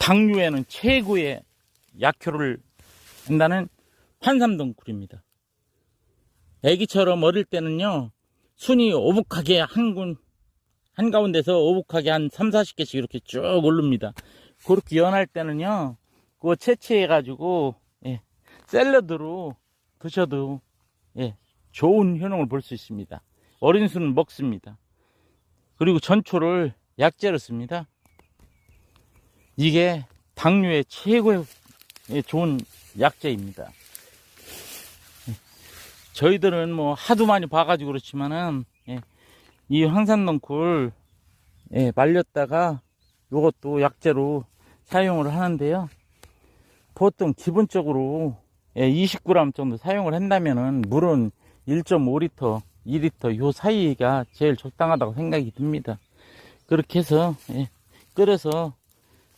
당류에는 최고의 약효를 한다는 환삼동 꿀입니다. 애기처럼 어릴 때는요, 순이 오북하게 한 군, 한가운데서 오북하게 한 3, 40개씩 이렇게 쭉 오릅니다. 그렇게 연할 때는요, 그거 채취해가지고, 예, 샐러드로 드셔도, 예, 좋은 효능을 볼 수 있습니다. 어린 순은 먹습니다. 그리고 전초를 약재로 씁니다. 이게 당뇨의 최고의 예, 좋은 약재입니다. 예, 저희들은 뭐 하도 많이 봐가지고 그렇지만은 예, 이 황산넝쿨 예, 말렸다가 이것도 약재로 사용을 하는데요. 보통 기본적으로 예, 20g 정도 사용을 한다면은 물은 1.5리터, 2리터 요 사이가 제일 적당하다고 생각이 듭니다. 그렇게 해서 예, 끓여서